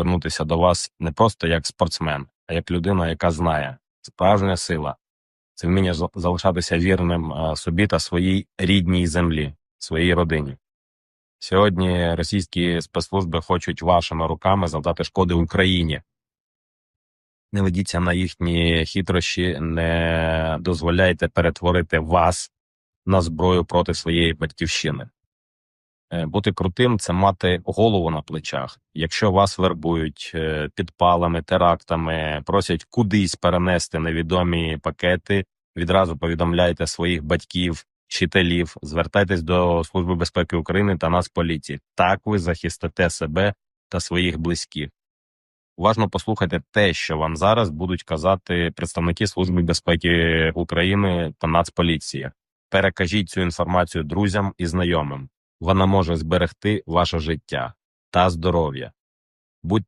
звернутися до вас не просто як спортсмен, а як людина, яка знає справжня сила. Це вміння залишатися вірним е, собі та своїй рідній землі, своїй родині. Сьогодні російські спецслужби хочуть вашими руками завдати шкоди Україні. Не ведіться на їхні хитрощі, не дозволяйте перетворити вас на зброю проти своєї батьківщини. Е, Бути крутим це мати голову на плечах. Якщо вас вербують е, підпалами, терактами, просять кудись перенести невідомі пакети, відразу повідомляйте своїх батьків, вчителів, звертайтесь до Служби безпеки України та Нацполіції. Так ви захистите себе та своїх близьких. Уважно послухайте те, що вам зараз будуть казати представники Служби безпеки України та Нацполіції. Перекажіть цю інформацію друзям і знайомим. Вона може зберегти ваше життя та здоров'я. Будь